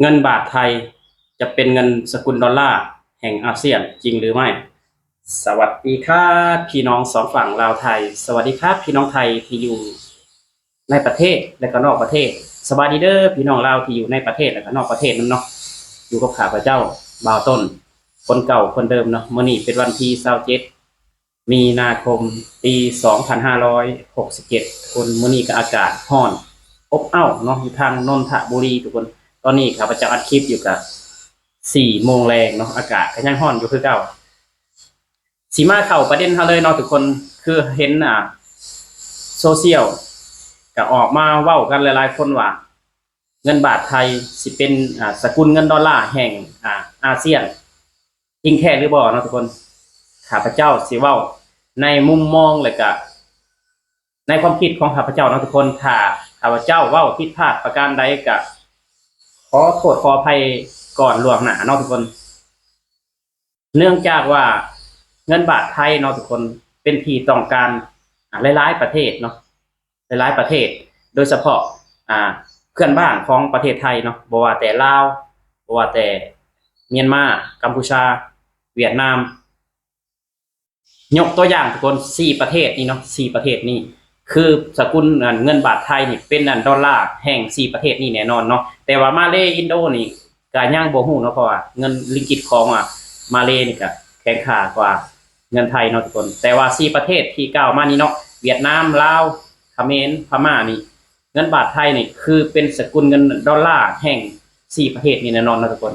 เงินบาทไทยจะเป็นเงินสกุลดอลลาร์แห่งอาเซียนจริงหรือไม่ สวัสดีครับพี่น้องสองฝั่งลาวไทย สวัสดีครับพี่น้องไทยที่อยู่ในประเทศและก็นอกประเทศสวัสดีเด้อพี่น้องลาวที่อยู่ในประเทศและก็นอกประเทศนั่นเนาะอยู่กับข้าพเจ้าบ่าวต้น คนเก่าคนเดิมเนาะมื้อนี้เป็นวันที่27มีนาคมปี2567คนมื้อนี้ก็อากาศร้อนอบอ้าวเนาะอยู่ทางนนทบุรีทุกคน ตอนนี้ข้าพเจ้าอัดคลิปอยู่กับสี่โมงแรงเนาะอากาศก็ยังร้อนอยู่คือเก่าสีมาเข้าประเด็นเขาเลยเนาะทุกคนคือเห็นอ่าโซเชียลก็ออกมาเว้ากันหลายๆคนว่า เงินบาทไทยสิเป็นอ่าสกุลเงินดอลลาร์แห่งอ่าอาเซียนจริงแค่หรือบ่เนาะทุกคนข้าพเจ้าสิเว้าในมุมมองเลยก็ในความคิดของข้าพเจ้าเนาะทุกคนถ้าข้าพเจ้าเว้าผิดพลาดประการใดก็ ขอโทษขออภัยก่อนล่วงหน้าเนาะทุกคน เนื่องจากว่าเงินบาทไทยเนาะทุกคนเป็นที่ต้องการหลายๆประเทศเนาะหลายๆประเทศ โดยเฉพาะอ่าเพื่อนบ้านของประเทศไทยเนาะบ่ว่าแต่ลาวบ่ว่าแต่เมียนมากัมพูชา เวียดนาม ยกตัวอย่างทุกคนสี่ประเทศนี้เนาะสี่ประเทศนี้ คือสกุลเงินบาทไทยนี่เป็นอันดอลลาร์แห่งสี่ประเทศนี้แน่นอนเนาะแต่ว่ามาเลอินโดนี่ก็ย่างบ่ฮู้เนาะเพราะว่าเงินลิงกิตของอะมาเลนี่ก็แข็งค่ากว่าเงินไทยเนาะทุกคน แต่ว่าสี่ประเทศที่กล่าวมานี่เนาะเวียดนามลาวเขมรพม่านี่เงินบาทไทยนี่คือเป็นสกุลเงินดอลลาร์แห่งสี่ประเทศนี่แน่นอนนะทุกคน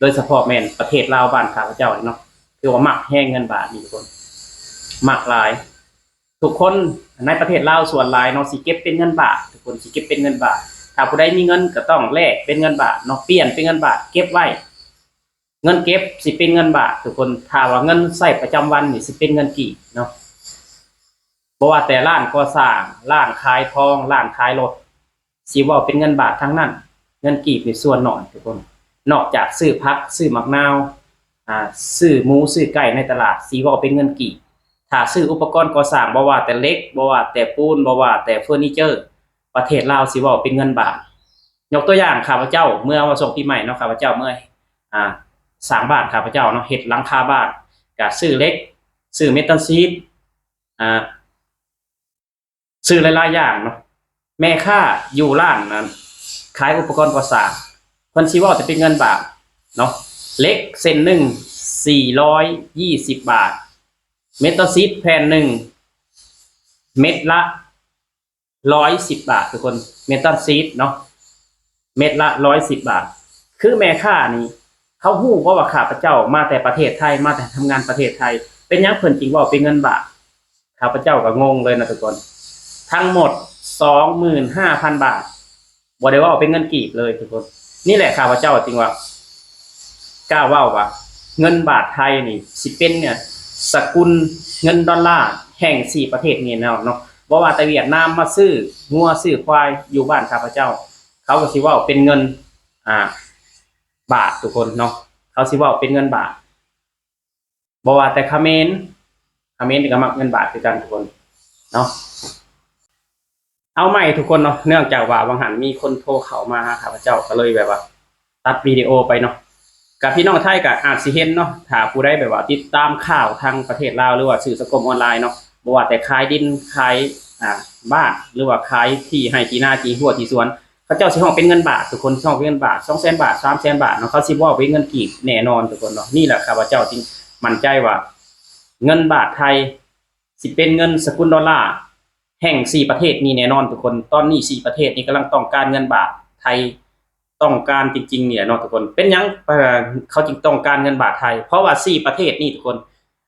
โดยเฉพาะแม่นประเทศลาวบ้านข้าพเจ้าเนาะคือว่ามักแห่งเงินบาทนี่ทุกคนมักหลาย ทุกคนในประเทศลาวส่วนหลายเนาะสิเก็บเป็นเงินบาท ทุกคนสิเก็บเป็นเงินบาท ถ้าผู้ใดมีเงินก็ต้องแลกเป็นเงินบาทเนาะเปลี่ยนเป็นเงินบาท เก็บไว้ เงินเก็บสิเป็นเงินบาท ทุกคนถ้าว่าเงินใช้ประจำวันนี่สิเป็นเงินกี่เนาะบ่ว่าแต่ร้านก่อสร้างร้านขายทองร้านขายรถสิว่าเป็นเงินบาททั้งนั้น เงินกีบนี่ส่วนหน่อยทุกคน นอกจากซื้อพักซื้อมะนาวอ่าซื้อหมูซื้อไก่ในตลาดสีว่าเป็นเงินกี่ ถ้าซื้ออุปกรณ์ก่อสร้างบ่ว่าแต่เล็กบ่ว่าแต่ปูนบ่ว่าแต่เฟอร์นิเจอร์ ประเทศลาวสิว่าเป็นเงินบาท ยกตัวอย่างข้าพเจ้าเมื่อวันส่งปีใหม่เนาะข้าพเจ้าเมื่ออ่าสางบ้านข้าพเจ้าเนาะเฮ็ดหลังคาบ้านก็ซื้อเล็กซื้อเมทัลซีดอ่าซื้อหลายๆอย่างเนาะแม่ค้าอยู่ร้านนั้นขายอุปกรณ์ก่อสร้างเพิ่นสิว่าจะเป็นเงินบาทเนาะเล็กเส้นหนึ่งสี่ร้อยยี่สิบบาท เมทัลซีดแผ่นหนึ่ง เม็ดละร้อยสิบบาททุกคน เมทัลซีดเนาะเม็ดละร้อยสิบบาท คือแม่ค่านี่เขาหู้ว่าว่าข้าพเจ้ามาแต่ประเทศไทยมาแต่ทำงานประเทศไทย เป็นยังเพิ่นจริงว่าเป็นเงินบาทข้าพเจ้าก็งงเลยนะทุกคน ทั้งหมดสองหมื่นห้าพันบาทบ่ได้ว่าเป็นเงินกีบเลยทุกคน นี่แหละข้าพเจ้าจริงว่ากล้าว่าว่าเงินบาทไทยนี่สิเป็นเนี่ย สกุลเงินดอลลาร์แห่งสี่ประเทศนี่เนาะเนาะบ่ว่าแต่เวียดนามมาซื้องัวซื้อควายอยู่บ้านข้าพเจ้า เขาก็สิว่าเป็นเงินอ่าบาททุกคนเนาะเขาสิว่าเป็นเงินบาทบ่ว่าแต่เขมรเมนก็มักเงินบาทคือกันทุกคนเนาะเอาใหม่ทุกคนเนาะเนื่องจากว่าบางหันมีคนโทรเข้ามาหาข้าพเจ้าก็เลยแบบว่า ตัดวิดีโอไปเนาะ กับพี่น้องไทยกับอาจสิเห็นเนาะถ้าผู้ใดแบบว่าติดตามข่าวทางประเทศลาวหรือว่าสื่อสังคมออนไลน์เนาะบ่ว่าแต่ขายดินขายอ่าบ้านหรือว่าขายที่ให้ที่นาที่หัวที่สวนเขาเจ้าสิห้องเป็นเงินบาททุกคนสิห้องเป็นเงินบาท200,000บาท300,000บาทเนาะเขาสิว่าเป็นเงินกีบแน่นอนทุกคนเนาะนี่แหละข้าพเจ้าจริงมั่นใจว่า เงินบาทไทย สิเป็นเงินสกุลดอลลาร์แห่งสี่ประเทศนี้แน่นอนทุกคนตอนนี้สี่ประเทศนี้กำลังต้องการเงินบาทไทย ต้องการจริงๆเนี่ยเนาะทุกคน เป็นยังเอ่เขาจึงต้องการเงินบาทไทย เพราะว่าสี่ประเทศนี่ทุกคน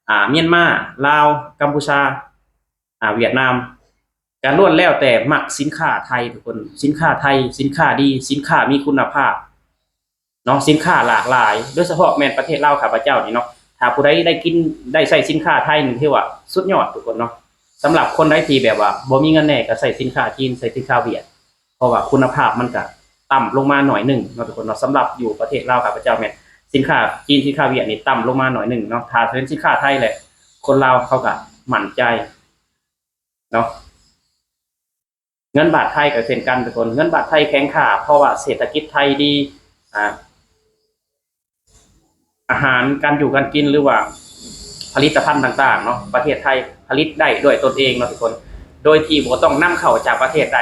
อ่า เมียนมา ลาว กัมพูชา อ่า เวียดนาม การล้วนแล้วแต่มักสินค้าไทยทุกคน สินค้าไทย สินค้าดี สินค้ามีคุณภาพ เนาะ สินค้าหลากหลาย โดยเฉพาะแมนประเทศลาวข้าพเจ้านี่เนาะ ถ้าผู้ใดได้กินได้ใส่สินค้าไทยนี่ถือว่าสุดยอดทุกคนเนาะสำหรับคนใดที่แบบว่าบ่มีเงินแน่ก็ใส่สินค้าจีน ใส่สินค้าเวียด เพราะว่าคุณภาพมันก็ ต่ำลงมาหน่อยหนึ่งเนาะทุกคนเนาะสำหรับอยู่ประเทศลาวข้าพระเจ้าแม่สินค้าจีนสินค้าเวียดนี่ต่ำลงมาหน่อยหนึ่งเนาะถ้าเป็นสินค้าไทยแหละ คนลาวเขาก็หมั่นใจเนาะเงินบาทไทยก็เช่นกันทุกคนเงินบาทไทยแข็งค่าเพราะว่าเศรษฐกิจไทยดีอ่าอาหารการอยู่การกินหรือว่าผลิตภัณฑ์ต่างๆเนาะประเทศไทยผลิตได้ด้วยตนเองเนาะทุกคน โดยที่บ่ต้องนำเข้าจากประเทศใด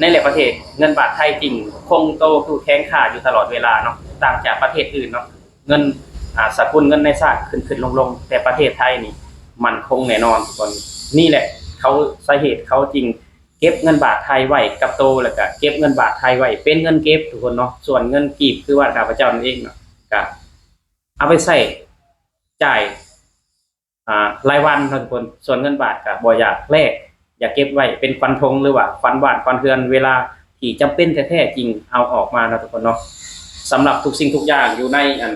ในหลายประเทศเงินบาทไทยจริง คงโตคือแข็งค่าอยู่ตลอดเวลาเนาะต่างจากประเทศอื่นเนาะเงินอ่าสกุลเงินในชาติขึ้นขึ้นลงลงแต่ประเทศไทยนี่ มันคงแน่นอนทุกคนนี่แหละ เขาสาเหตุเขาจริง เก็บเงินบาทไทยไว้กับโตแล้วก็เก็บเงินบาทไทยไว้เป็นเงินเก็บทุกคนเนาะส่วนเงินกีบคือว่าข้าพเจ้านั่นเองเนาะก็เอาไปใส่จ่ายอ่ารายวันทุกคนส่วนเงินบาทก็บ่อยากแลก อยากเก็บไว้เป็นฟันธงหรือว่าฟันบาทฟันเทือนเวลาที่จำเป็นแท้ๆจริงเอาออกมาเนาะทุกคนเนาะสำหรับทุกสิ่งทุกอย่างอยู่ในอัน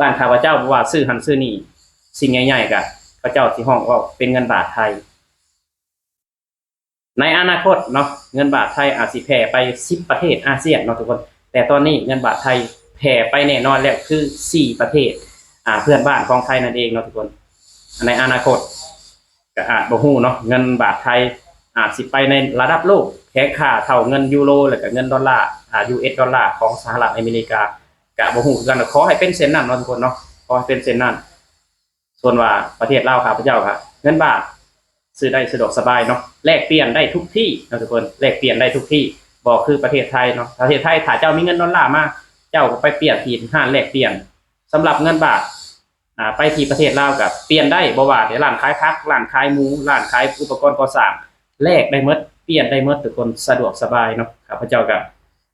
บ้านข้าพเจ้าว่าซื้อหันซื้อนี่สิ่งใหญ่ๆก็พระเจ้าที่ห้องว่าเป็นเงินบาทไทย ในอนาคตเนาะเงินบาทไทยอาจสิแผ่ไป10ประเทศอาเซียนเนาะทุกคน แต่ตอนนี้เงินบาทไทยแผ่ไปแน่นอนแล้วคือ4ประเทศ อ่าเพื่อนบ้านของไทยนั่นเองเนาะทุกคน ในอนาคต ก็อาจบ่ฮู้เนาะเงินบาทไทยอาจสิไปในระดับโลกแค่ค่าเท่าเงินยูโรแล้วก็เงินดอลลาร์อ่า US ดอลลาร์ของสหรัฐอเมริกาก็บ่ฮู้คือกันขอให้เป็นเช่นนั้นเนาะทุกคนเนาะขอให้เป็นเช่นนั้นส่วนว่าประเทศลาวข้าพเจ้าครับเงินบาทซื้อได้สะดวกสบายเนาะแลกเปลี่ยนได้ทุกที่นะทุกคนแลกเปลี่ยนได้ทุกที่บอกคือประเทศไทยเนาะประเทศไทยถ้าเจ้ามีเงินดอลลาร์มาเจ้าก็ไปเปลี่ยนที่ห้างแลกเปลี่ยนสำหรับเงินบาท อ่าไปที่ประเทศลาวกับเปลี่ยนได้บ่ว่าเดี๋ยวร้านขายพักร้านขายหมูร้านขายอุปกรณ์ก่อสร้างแลกได้หมดเปลี่ยนได้หมดทุกคนสะดวกสบายเนาะข้าพเจ้าก็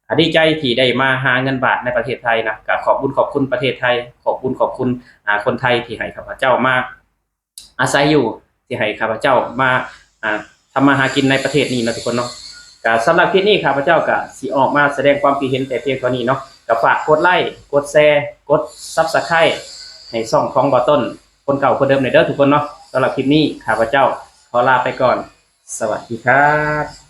อ่าดีใจที่ได้มาหาเงินบาทในประเทศไทยนะก็ขอบคุณขอบคุณประเทศไทย ขอบคุณขอบคุณอ่าคนไทยที่ให้ข้าพเจ้ามาอาศัยอยู่ที่ให้ข้าพเจ้ามาอ่าทำมาหากินในประเทศนี้นะทุกคนเนาะก็สำหรับคลิปนี้ข้าพเจ้าก็สิออกมาแสดงความคิดเห็นแต่เพียงเท่านี้เนาะก็ฝากกดไลค์กดแชร์กด Subscribe ในซ่องของบอต้น คนเก่าคนเดิมในเด้อทุกคนเนาะสำหรับคลิปนี้ข้าพเจ้าขอลาไปก่อน สวัสดีครับ